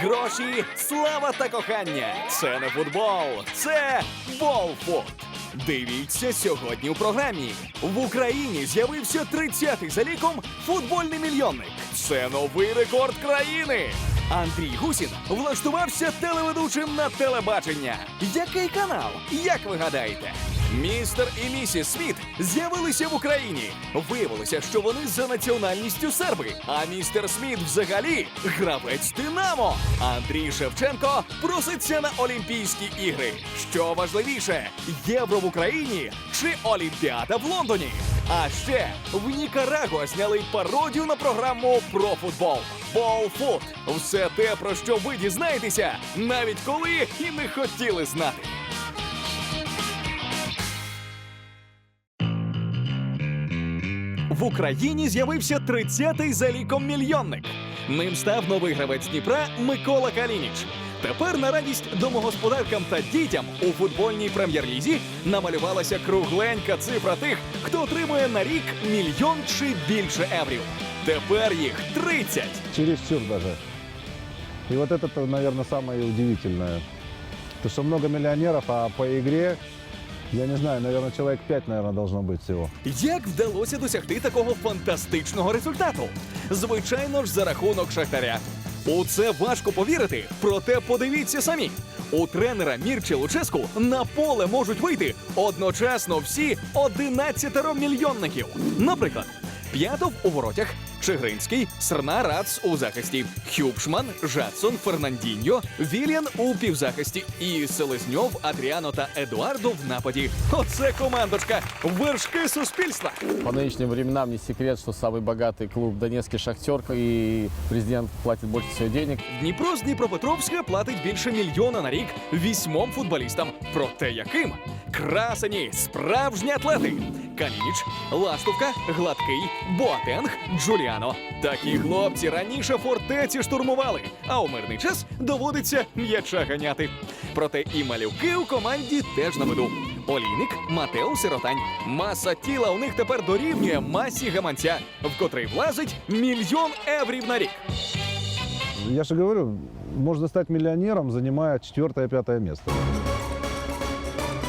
гроші, слава та кохання. Це не футбол, це болфут. Дивіться сьогодні у програмі. В Україні з'явився 30-й за ліком футбольний мільйонник. Це новий рекорд країни. Андрій Гусін влаштувався телеведучим на телебачення. Який канал? Як ви гадаєте? Містер і місіс Сміт з'явилися в Україні. Виявилося, що вони за національністю серби. А містер Сміт взагалі гравець Динамо. Андрій Шевченко проситься на Олімпійські ігри. Що важливіше, євро в Україні чи Олімпіада в Лондоні? А ще в Нікарагуа зняли пародію на програму про футбол. Болфут. Все те, про що ви дізнаєтеся, навіть коли і не хотіли знати. В Україні з'явився 30-й за ліком мільйонник. Ним став новий гравець Дніпра Микола Калініч. Тепер на радість домогосподаркам та дітям у футбольній прем'єр-лізі намалювалася кругленька цифра тих, хто отримує на рік мільйон чи більше еврів. Тепер їх 30. Чересчур даже. И вот это, наверное, самое. То, что много миллионеров, а по игре, я не знаю, наверное, человек 5, наверное, должно быть всего. Як вдалося досягти такого фантастичного результату? Звичайно ж, за рахунок шахтаря. У це важко повірити, проте подивіться самі. У тренера Мірчі Луческу на поле можуть вийти одночасно всі 11 мільйонників. Наприклад, П'ятов у воротях, Чигринський, Срна Рац у захисті, Хюбшман, Жадсон, Фернандіньо, Вільян у півзахисті і Селезньов, Адріано та Едуардо в нападі. Оце командочка, вершки суспільства. По нынешним временам не секрет, что самый богатый клуб Донецкий «Шахтер» и президент платит больше всего денег. Дніпро з Дніпропетровська платить більше мільйона на рік вісьмом футболістам. Проте яким? Красені, справжні атлети. Калініч, Ластовка, Гладкий, Боатенг, Джуліано. Такі хлопці раніше фортеці штурмували, а у мирний час доводиться м'яча ганяти. Проте і малюки у команді теж на виду. Олійник, Матео Сиротань. Маса тіла у них тепер дорівнює масі гаманця, в котрий влазить мільйон еврів на рік. Я же говорю, можно стать миллионером, занимая четвертое-пятое место.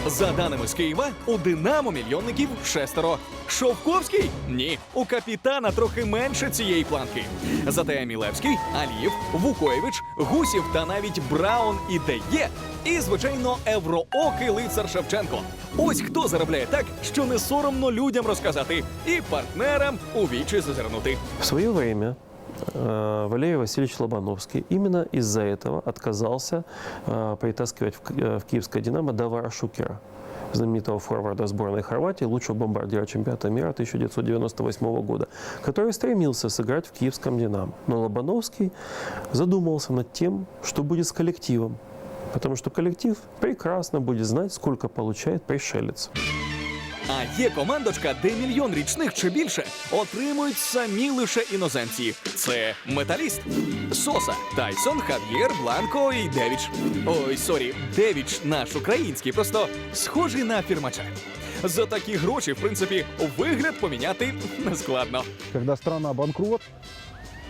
За даними з Києва, у Динамо мільйонників шестеро. Шовковський? Ні. У капітана трохи менше цієї планки. Зате Мілевський, Алієв, Вукоєвич, Гусів та навіть Браун і Деє. І, звичайно, Евроокий лицар Шевченко. Ось хто заробляє так, що не соромно людям розказати, і партнерам у вічі зазирнути. В свое время Валерий Васильевич Лобановский именно из-за этого отказался э, притаскивать э, в киевское «Динамо» Давара Шукера, знаменитого форварда сборной Хорватии, лучшего бомбардира чемпионата мира 1998 года, который стремился сыграть в киевском «Динамо». Но Лобановский задумался над тем, что будет с коллективом, потому что коллектив прекрасно будет знать, сколько получает пришелец. А є командочка, де мільйон річних чи більше отримують самі лише іноземці. Це металіст. Соса, Тайсон, Хав'єр, Бланко і Девіч. Ой, сорі, Девіч наш український, просто схожий на фірмача. За такі гроші, в принципі, вигляд поміняти нескладно. Когда страна банкрот,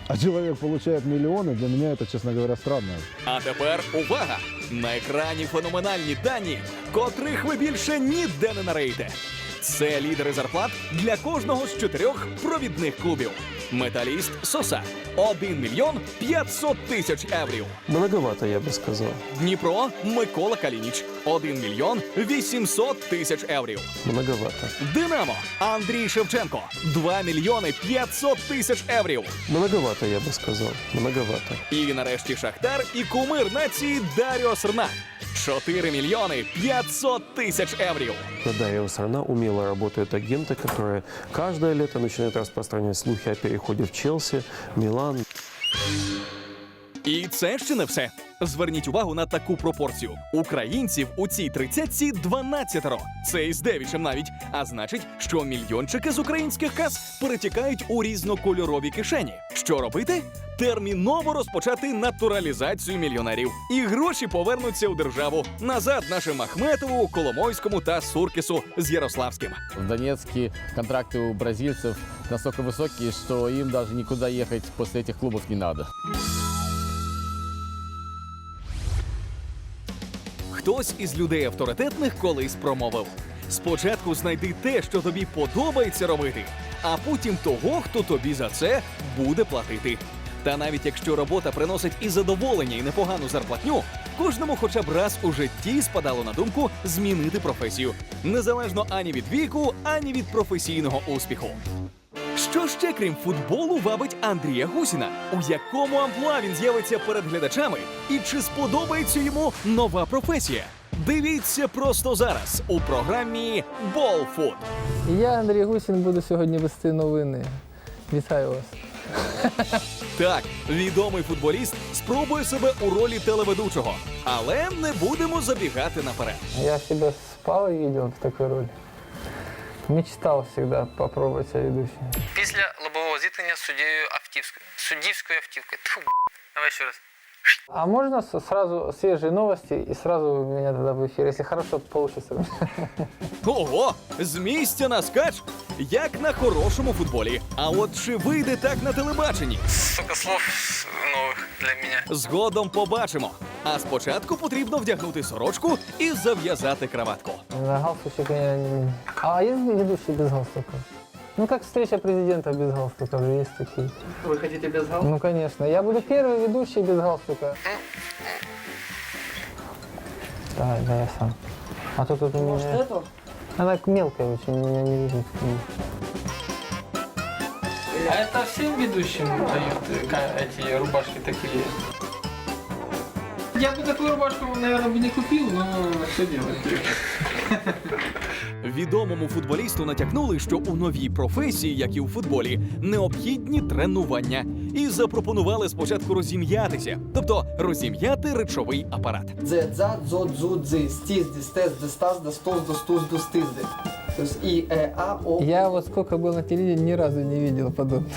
а человек получает миллионы, для меня это, честно говоря, странно. А тепер увага! На екрані феноменальні дані, котрих ви більше ніде не нареєте. Це лідери зарплат для кожного з чотирьох провідних клубів. Металіст Соса 1 мільйон 500 тисяч еврів. Многовато, я бы сказал. Дніпро Микола Калініч 1 мільйон 800 тисяч еврів. Многовато. Динамо Андрій Шевченко 2 мільйони 500 тисяч еврів. Многовато, я бы сказал. Многовато. І нарешті Шахтар і кумир нації Даріо Срна 4 мільйони 500 тисяч еврів. На Дарья Сарна умело работают агенты, которые каждое лето начинают распространять слухи о переходе в Челси, Милан. І це ще не все. Зверніть увагу на таку пропорцію. Українців у цій тридцятці 12 Це із девічем навіть. А значить, що мільйончики з українських кас перетікають у різнокольорові кишені. Що робити? Терміново розпочати натуралізацію мільйонерів. І гроші повернуться у державу назад нашим Ахметову, Коломойському та Суркісу з Ярославським. В Донецке контракты у бразильцев настолько высокие, что им даже никуда ехать после этих клубов не надо. Хтось із людей авторитетних колись промовив: спочатку знайди те, що тобі подобається робити, а потім того, хто тобі за це буде платити. Та навіть якщо робота приносить і задоволення, і непогану зарплатню, кожному хоча б раз у житті спадало на думку змінити професію, незалежно ані від віку, ані від професійного успіху. Що ще крім футболу вабить Андрія Гусіна? У якому амплуа він з'явиться перед глядачами? І чи сподобається йому нова професія? Дивіться просто зараз у програмі Болфут. Я, Андрій Гусін, буду сьогодні вести новини. Вітаю вас. Так, відомий футболіст спробує себе у ролі телеведучого, але не будемо забігати наперед. Я себя спал и видел в такой роли. Мечтал всегда попробовать себя ведущим. Після лобового зіткнення з суддєю Автівською. Суддівською автівкою. Тьфу, давай ще раз. А можно с- сразу свежие новости и сразу меня тогда в эфир, если хорошо получится. Ого, з місця на скач, як на хорошому футболі. А от чи вийде так на телебаченні? Сука слов нових для мене. Згодом побачимо. А спочатку потрібно вдягнути сорочку і зав'язати краватку. На галстучек меня не... А есть ведущий без галстука? Ну, как встреча президента без галстука, же есть такие. Ви хочете без гал? Ну, конечно. Я буду первый ведущий без галстука. Давай, да, я сам. А то тут у меня... эту? Она мелкая очень, меня не видно. А это всем ведущим дают э, эти рубашки такие? Я бы такую рубашку, наверное, бы не купил, но что делать? Відомому футболісту натякнули, що у новій професії, як і у футболі, необхідні тренування, і запропонували спочатку розім'ятися, тобто розім'яти речовий апарат. Дзе, дза, дзо, дзу, дзи, стіз, дистез, дистаз, дастос, достуз, достизди. То есть и, э, а, о, Я вот сколько был на телевидении, ни разу не видел подобного.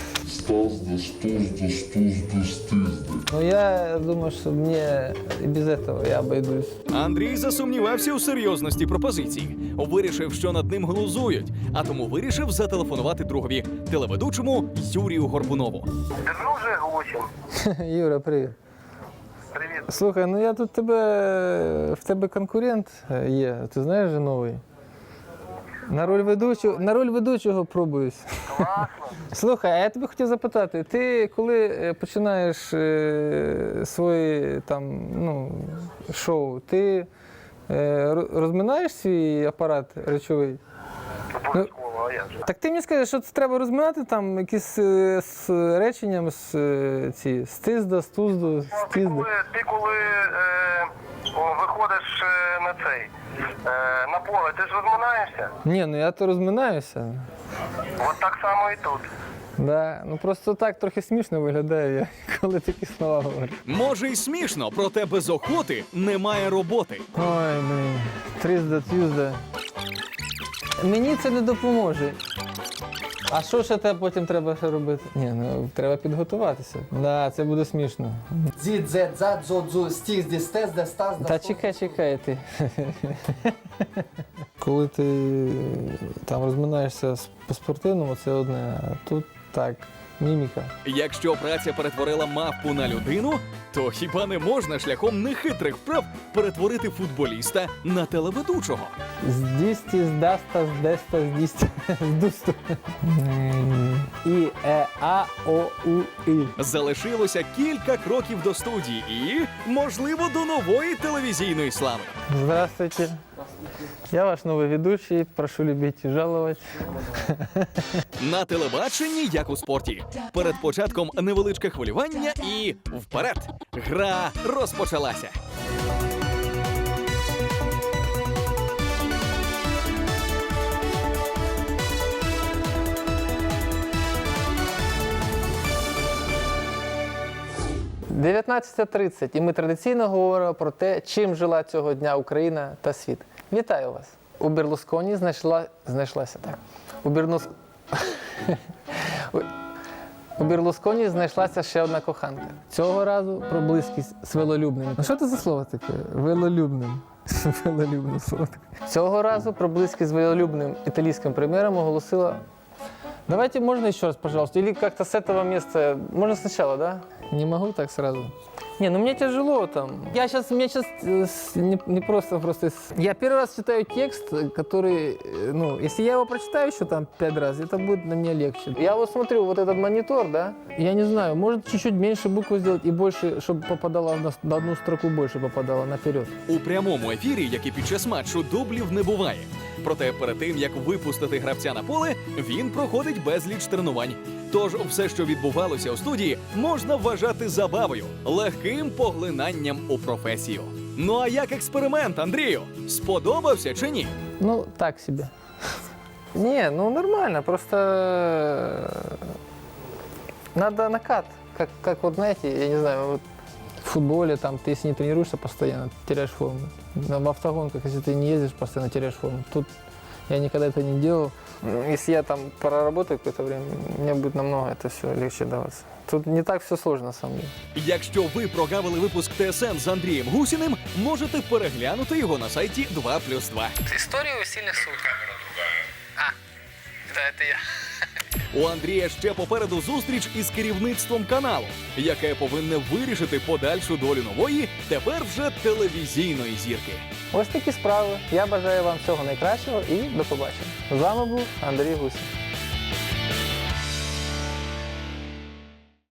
Но я думаю, что мне и без этого я обойдусь. Андрій засумнівався у серйозності пропозиції, вирішив, що над ним глузують, а тому вирішив зателефонувати другові телеведучому Юрію Горбунову. Друже Гусін. Юра, привіт. Привіт. Слухай, ну я тут тебе в тебе конкурент е, є. Ти знаєш же новий? На роль ведучого, на роль ведучого пробуюсь. Класно. Слухай, а я тебе хотів запитати, ти коли е, починаєш е, свої там, ну, шоу, ти е, розминаєш свій апарат речовий? Обов'язково, а як же? Так ти мені скажи, що це треба розминати там якісь е, з реченням з е, ці стизда, стузду, Ти стізда. коли, ти коли е, о, виходиш е, на цей, е, на поле, ти ж розминаєшся? Ні, ну я то розминаюся. От так само і тут. Да. Ну просто так трохи смішно виглядає, я, коли такі слова говорю. Може, й смішно, проте без охоти немає роботи. Ой, блін. Тризда, тюзда. Мені це не допоможе. А що ще тебе потім треба ще робити? Ні, ну треба підготуватися. Да, це буде смішно. дзі, дзе, дза, дзо, дзу, стіз, дистез, дистаз, Та дастос. чекай, чекай ти. Коли ти там розминаєшся по-спортивному, це одне, а тут так, міміка. Якщо праця перетворила мавпу на людину, то хіба не можна шляхом нехитрих вправ перетворити футболіста на телеведучого? Здісті, здаста, здеста, здісті, здусту. І, е, а, о, у, і. Залишилося кілька кроків до студії і, можливо, до нової телевізійної слави. Здравствуйте. Я ваш новый ведущий. Прошу любить и жаловать. На телебаченні, як у спорті. Перед початком невеличке хвилювання і вперед. Гра розпочалася. – 19.30. І ми традиційно говоримо про те, чим жила цього дня Україна та світ. Вітаю вас! У Берлусконі знайшла, знайшлася так. У Берлус... У- У Берлусконі знайшлася ще одна коханка. Цього разу про близькість з велолюбним. Ну що це за слово таке? Велолюбним. Велолюбне слово таке. Цього разу про близькість з велолюбним італійським прем'єром оголосила Давайте можно еще раз, пожалуйста, или как-то с этого места. Можно сначала, да? Не могу так сразу. Не, ну мне тяжело там. Я сейчас, мне сейчас не, не просто просто... с- Я первый раз читаю текст, э, который, э, ну, если я его прочитаю еще там пять раз, это будет на мне легче. Я вот смотрю, вот этот монитор, да, я не знаю, может чуть-чуть меньше буквы сделать и больше, чтобы попадало на, на одну строку больше попадало наперед. У прямому ефірі, як і під час матчу, дублів не буває. Проте перед тим як випустити гравця на поле, він проходить безліч тренувань. Тож все, що відбувалося у студії, можна вважати забавою, легким поглинанням у професію. Ну а як експеримент, Андрію? Сподобався чи ні? Ну, так себе. Не, ну нормально, просто э, надо накат. Как, как вот знаете, я не знаю, вот футболе там ты если не тренируешься постоянно, теряешь форму. На- В автогонках, если ты не ездишь, постоянно теряешь форму. Тут я никогда это не делал. М, Если я там проработаю какое-то время, мне будет намного это все легче даваться. Тут не так все сложно, на самом деле. Якщо ви прогавили випуск ТСН з Андрієм Гусіним, можете переглянути його на сайті 2 плюс 2. Історія весільних суток. А, да, це я. У Андрія ще попереду зустріч із керівництвом каналу, яке повинне вирішити подальшу долю нової, тепер вже телевізійної зірки. Ось такі справи. Я бажаю вам всього найкращого і до побачення. З вами був Андрій Гусів.